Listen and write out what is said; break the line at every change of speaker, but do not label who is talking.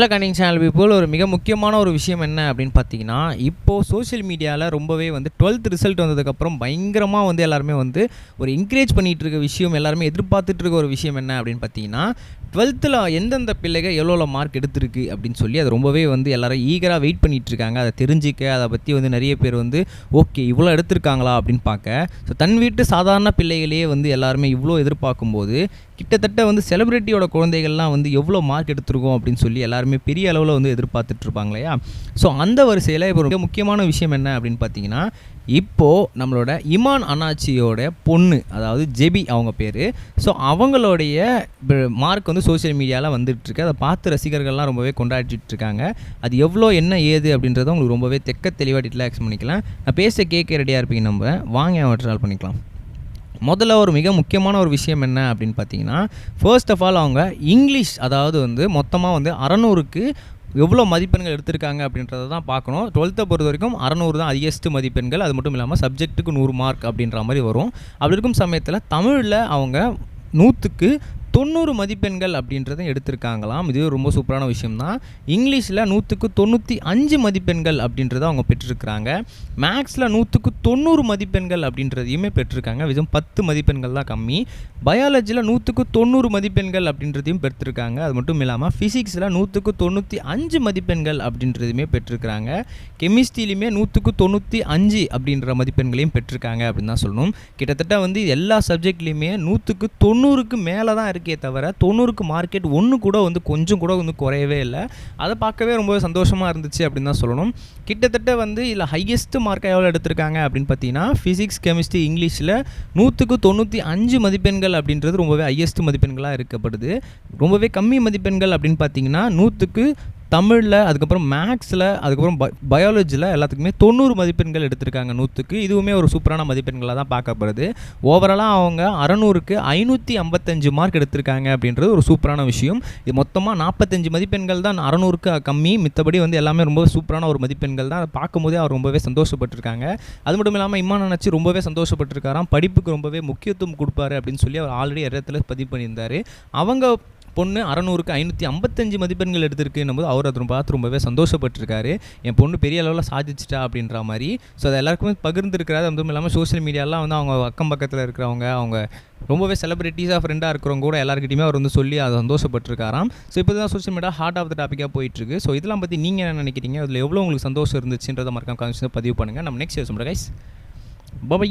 Hello கண்டிங் channel people ஒரு மிக முக்கியமான ஒரு விஷயம் என்ன அப்படின்னு பார்த்தீங்கன்னா இப்போது சோஷியல் மீடியாவில் ரொம்பவே வந்து டுவெல்த் ரிசல்ட் வந்ததுக்கப்புறம் பயங்கரமாக வந்து எல்லாருமே வந்து ஒரு என்கரேஜ் பண்ணிகிட்டு இருக்க விஷயம் எல்லாருமே எதிர்பார்த்துட்டு இருக்க ஒரு விஷயம் என்ன அப்படின்னு பார்த்தீங்கன்னா டுவெல்த்தில் எந்தெந்த பிள்ளைகள் எவ்வளோ மார்க் எடுத்திருக்கு அப்படின்னு சொல்லி அது ரொம்பவே வந்து எல்லோரும் ஈகராக வெயிட் பண்ணிகிட்ருக்காங்க இருக்காங்க அதை தெரிஞ்சிக்க அதை பற்றி வந்து நிறைய பேர் வந்து ஓகே இவ்வளோ எடுத்திருக்காங்களா? அப்படின்னு பார்க்க. ஸோ தன் வீட்டு சாதாரண பிள்ளைகளே வந்து எல்லாருமே இவ்வளோ எதிர்பார்க்கும்போது கிட்டத்தட்ட வந்து செலிப்ரிட்டியோட குழந்தைகள்லாம் வந்து எவ்வளோ மார்க் எடுத்திருக்கோம் அப்படின்னு சொல்லி எல்லாருமே பெரிய அளவில் வந்து எதிர்பார்த்துட்ருப்பாங்க இல்லையா? ஸோ அந்த வரிசையில் இப்போ ரொம்ப முக்கியமான விஷயம் என்ன அப்படின்னு பார்த்தீங்கன்னா இப்போது நம்மளோட இமான் அண்ணாச்சியோட பொண்ணு அதாவது ஜெபி அவங்க பேர். ஸோ அவங்களுடைய மார்க் வந்து சோஷியல் மீடியாவில் வந்துட்டுருக்கு. அதை பார்த்து ரசிகர்கள்லாம் ரொம்பவே கொண்டாடிட்டு இருக்காங்க அது எவ்வளோ என்ன ஏது அப்படின்றத உங்களுக்கு ரொம்பவே தெக்க தெளிவாக டீட்டெயிலாக பண்ணிக்கலாம். நான் பேச கேட்க ரெடியாக இருப்பீங்க நம்ம. வாங்க ட்ரால் பண்ணிக்கலாம். முதல்ல ஒரு மிக முக்கியமான ஒரு விஷயம் என்ன அப்படின்னு பார்த்தீங்கன்னா ஃபர்ஸ்ட் ஆஃப் ஆல் அவங்க இங்கிலீஷ் அதாவது வந்து மொத்தமாக வந்து அறநூறுக்கு எவ்வளோ மதிப்பெண்கள் எடுத்திருக்காங்க அப்படின்றத தான் பார்க்கணும். டுவெல்த்தை பொறுத்த வரைக்கும் அறநூறு தான் ஹையஸ்ட் மதிப்பெண்கள். அது மட்டும் இல்லாமல் சப்ஜெக்ட்டுக்கு நூறு மார்க் அப்படின்ற மாதிரி வரும். அப்படி இருக்கும் சமயத்தில் தமிழில் அவங்க நூற்றுக்கு தொண்ணூறு மதிப்பெண்கள் அப்படின்றத எடுத்திருக்காங்களாம். இது ரொம்ப சூப்பரான விஷயம் தான் இங்கிலீஷில் நூற்றுக்கு தொண்ணூற்றி அஞ்சு மதிப்பெண்கள் அப்படின்றத அவங்க பெற்றிருக்கிறாங்க. மேக்ஸில் நூற்றுக்கு தொண்ணூறு மதிப்பெண்கள் அப்படின்றதையுமே பெற்றிருக்காங்க. வெறும் பத்து மதிப்பெண்கள் தான் கம்மி. பயாலஜியில் நூற்றுக்கு தொண்ணூறு மதிப்பெண்கள் அப்படின்றதையும் பெற்றிருக்காங்க. அது மட்டும் இல்லாமல் ஃபிசிக்ஸில் நூற்றுக்கு தொண்ணூற்றி அஞ்சு மதிப்பெண்கள் அப்படின்றதையுமே பெற்றிருக்கிறாங்க. கெமிஸ்ட்ரியிலையுமே நூற்றுக்கு தொண்ணூற்றி அஞ்சு அப்படின்ற மதிப்பெண்களையும் பெற்றிருக்காங்க அப்படின்னு தான் சொல்லணும். கிட்டத்தட்ட வந்து எல்லா சப்ஜெக்ட்லேயுமே நூற்றுக்கு தொண்ணூறுக்கு மேலே தான் இருக்கே தவிர தொண்ணூறுக்கு மார்க்கெட் ஒன்று கூட வந்து கொஞ்சம் கூட வந்து குறையவே இல்லை. அதை பார்க்கவே ரொம்பவே சந்தோஷமாக இருந்துச்சு அப்படின்னு தான் சொல்லணும். கிட்டத்தட்ட வந்து இதில் ஹையஸ்ட் மார்க் எவ்வளோ எடுத்திருக்காங்க அப்படின்னு பார்த்தீங்கன்னா ஃபிசிக்ஸ் கெமிஸ்ட்ரி இங்கிலீஷில் நூற்றுக்கு தொண்ணூற்றி அஞ்சு மதிப்பெண்கள் அப்படின்றது ரொம்பவே ஹையஸ்ட் மதிப்பெண்களாக இருக்கப்படுது ரொம்பவே கம்மி மதிப்பெண்கள் அப்படின்னு பார்த்தீங்கன்னா நூற்றுக்கு தமிழில் அதுக்கப்புறம் மேக்ஸில் அதுக்கப்புறம் ப பயாலஜியில் எல்லாத்துக்குமே தொண்ணூறு மதிப்பெண்கள் எடுத்திருக்காங்க நூற்றுக்கு இதுவுமே ஒரு சூப்பரான மதிப்பெண்களாக தான் பார்க்கப்படுது. ஓவராலாக அவங்க அறநூறுக்கு ஐநூற்றி ஐம்பத்தஞ்சு மார்க் எடுத்திருக்காங்க அப்படின்றது ஒரு சூப்பரான விஷயம். இது மொத்தமாக நாற்பத்தஞ்சு மதிப்பெண்கள் தான் அறநூறுக்கு கம்மி. மித்தபடி வந்து எல்லாமே ரொம்ப சூப்பரான ஒரு மதிப்பெண்கள் தான். அதை பார்க்கும்போதே அவர் ரொம்பவே சந்தோஷப்பட்டிருக்காங்க. அது மட்டும் இல்லாமல் இம்மா நினச்சி ரொம்பவே சந்தோஷப்பட்டிருக்காராம். படிப்புக்கு ரொம்பவே முக்கியத்துவம் கொடுப்பாரு அப்படின்னு சொல்லி அவர் ஆல்ரெடி இடத்துல பதிவு பண்ணியிருந்தார். அவங்க பொண்ணு அறநூறுக்கு ஐநூற்றி ஐம்பத்தஞ்சு மதிப்பெண்கள் எடுத்திருக்குன்னும் போது அவர் அதை பார்த்து ரொம்பவே சந்தோஷப்பட்டிருக்காரு. என் பொண்ணு பெரிய அளவில் சாதிச்சிட்டா அப்படின்ற மாதிரி. ஸோ அது எல்லாருக்குமே பகிர்ந்துருக்கிறாரு. அது மட்டும் இல்லாமல் சோஷியல் மீடியாலாம் வந்து அவங்க அக்கம் பக்கத்தில் இருக்கிறவங்க அவங்க ரொம்பவே செலிபிரிட்டிஸாக ஃப்ரெண்டாக இருக்கிறவங்க கூட எல்லாருக்கிட்டையுமே அவர் வந்து சொல்லி அதை சந்தோஷப்பட்டிருக்காராம். ஸோ இப்போ தான் social media heart of the டாப்பிக்காக போயிட்டுருக்கு. ஸோ இதெல்லாம் பற்றி நீங்கள் என்ன நினைக்கிறீங்க? அதில் எவ்வளோ உங்களுக்கு சந்தோஷம் இருந்துச்சுன்றதை மறக்காம காமிச்சு பதிவு பண்ணுங்கள் நம்ம நெக்ஸ்ட் யோசனை கைஸ் பபை